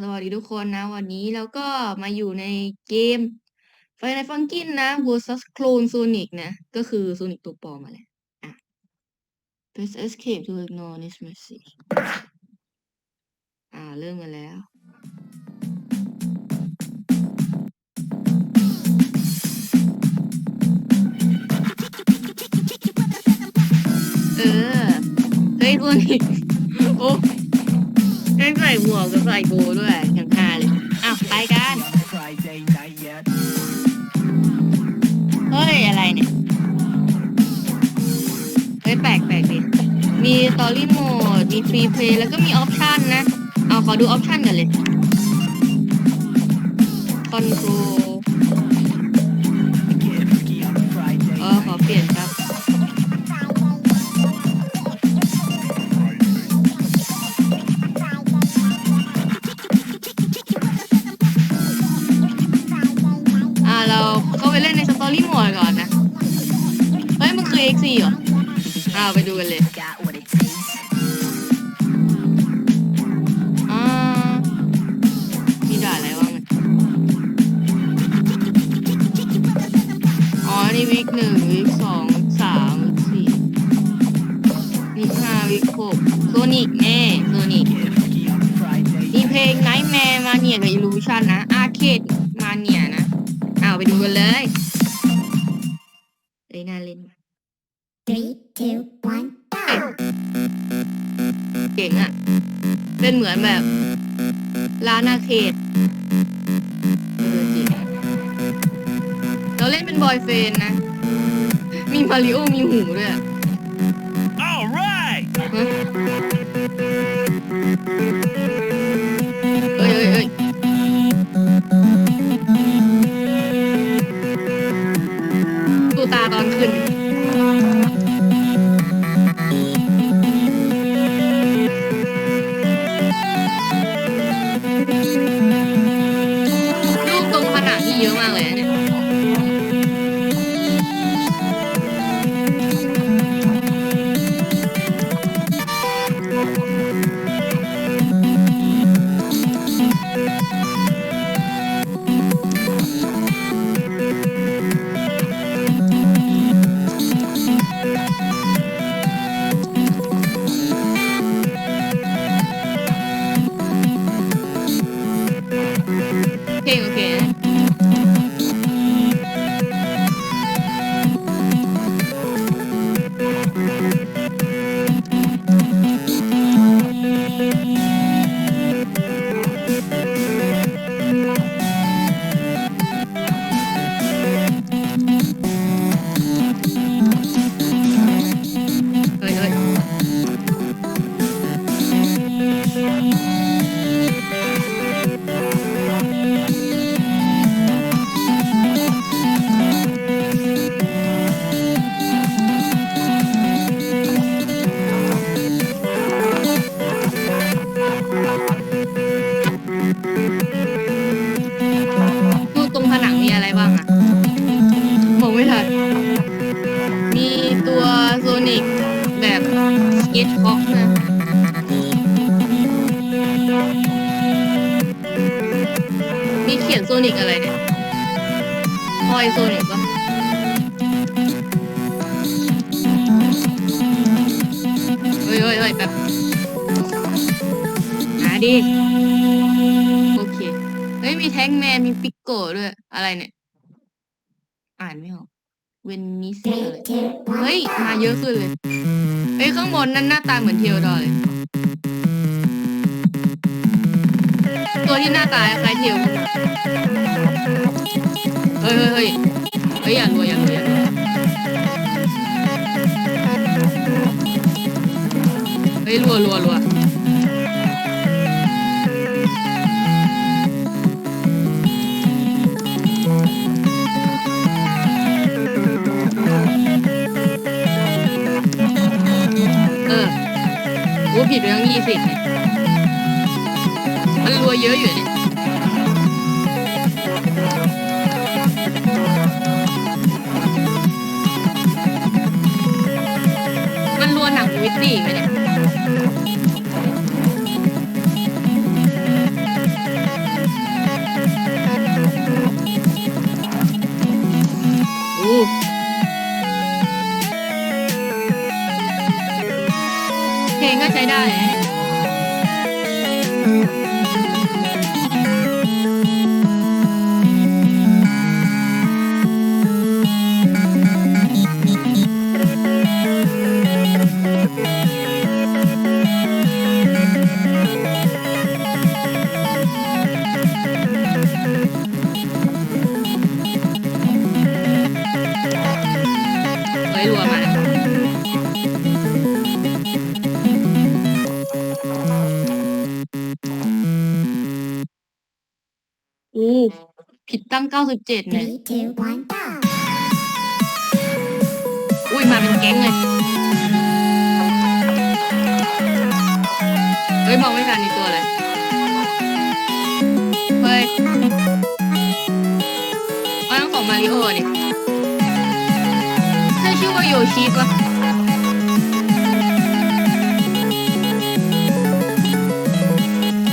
สวัสดีทุกคนนะ วันนี้เราก็มาอยู่ในเกม Final Funkin นะ vs Clone Sonic นะ ก็คือ Sonic ตัวปลอมมาแหละอะ Press Escape to ignore this message อ่า เริ่มกันแล้วเออเฮ้ยตัวนี้โอ้ ใส่หมวกกับใส่โบด้วยอย่างฮาเลยอ้าวไปกันเฮ้ยอะไรเนี่ยเฮ้ยแปลกแปลกดิมีตอรี่โหมดมีฟรีเพย์แล้วก็มีออปชันนะ เอาขอดูออปชันกันเลยคอนโทรล เฮ้ยมันคือ X4 เหรออ่าไปดูกันเลย Got what it takes. อ่ามีด่าอะไรบ้างเนี่ยอ๋อ นี่วิกหนึ่งวิกสองสามวิกสี่วิกห้าวิกหกโซนิกแน่โซนิก Get freaky on a Friday มีเพลง Nightmare Mania กับ Illusion นะ Arcade Mania นะอ้าวไปดูกันเลยเ Three, two, one, go! เก่งอะเป็นเหมือนแบบร้านอาเขตเออจริงเราเล่นเป็นบอยเฟนนะ มีมาริโอมีหูด้วยอะ All right. เยอะมาก เก็ตบ็อกนะมีเขียนโซนิกอะไรเนี่ยพอยโซนิกปะเฮ้ยเฮ้ยเฮ้ยแบบหาดิ โอเค เฮ้ย มีแท็กแมน มีปิกโกด้วย อะไรเนี่ย อ่านไม่ออก เวนนิสเฮ้ย มาเยอะขึ้นเลย ฮ้ยข้างบนนั่นหน้าตาเหมือนเทียวดอเลยตัวที่หน้าตาคล้ายเทวเฮ้ยเฮ้ยเฮ้ยเฮ้ยอย่ารวยอย่ารวยอย่ารวยเฮ้ยรัวรัวรัว ผิดเรื่องยี่สิบมันรัวเยอะอยู่เนี่ยมันรัวหนังวิตตี้ไหมเนี่ยอู้ งก็ใช้ได้ ตั้งเก้าสิบเจ็ดเนี่ย Three, two, one, go. อุ้ยมาเป็นแก๊งเลยเฮ้ยมองไม่ทันในตัวเลย เฮ้ยเอาต้องของมาริโอดิใช่ชื่อว่าโยชิปะ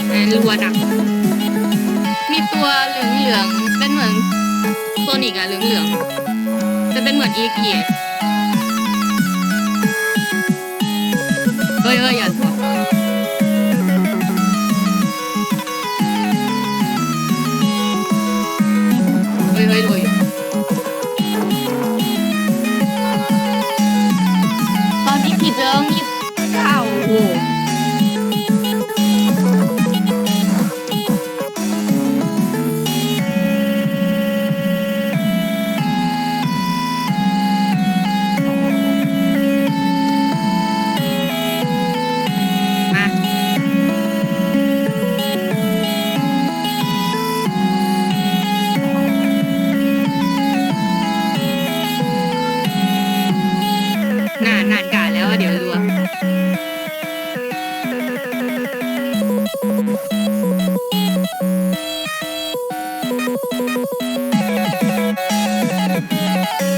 แอนรัวดักมีตัวเหลืองๆ เป็นเหมือนโซนิกอะเหลืองๆจะเป็นเหมือนอีเกียเฮ้ยเฮ้ยอย่าตัวเฮ้ยเฮ้ยรวย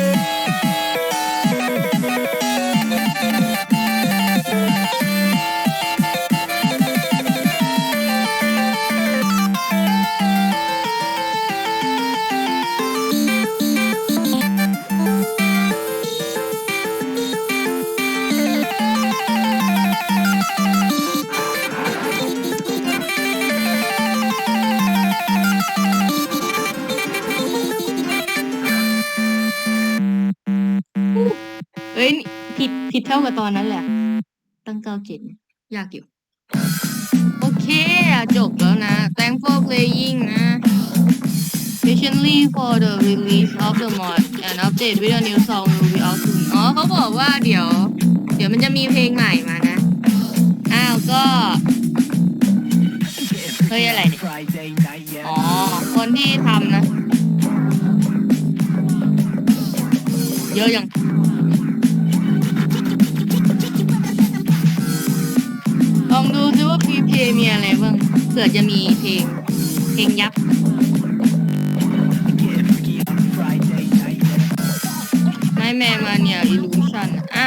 Yeah. ท่ากับตอนนั้นแหละ ตั้งเก้าเจ็ดยากอยู่ โอเคจบแล้วนะ Thank for playing นะ Patiently for the release of the mod and update with a new song will be out soon อ๋อเขาบอกว่าเดี๋ยว เดี๋ยวมันจะมีเพลงใหม่มานะ อ้าวก็เฮ้ยอะไรเนี่ยอ๋อ คนที่ทำนะ เยอะยัง ซิว่าพีเพมีอะไรบ้างเผื่อจะมีเพลง เพลงยับ ไม่แม่มาเนี่ยอิลูชันอะ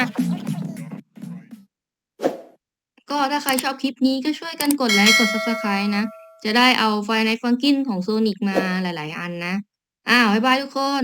ก็ถ้าใครชอบคลิปนี้ก็ช่วยกันกดไลค์ กด subscribe นะ จะได้เอาไฟในฟังกินของโซนิกมาหลาย ๆ อันนะ อ้าวบ๊ายบายทุกคน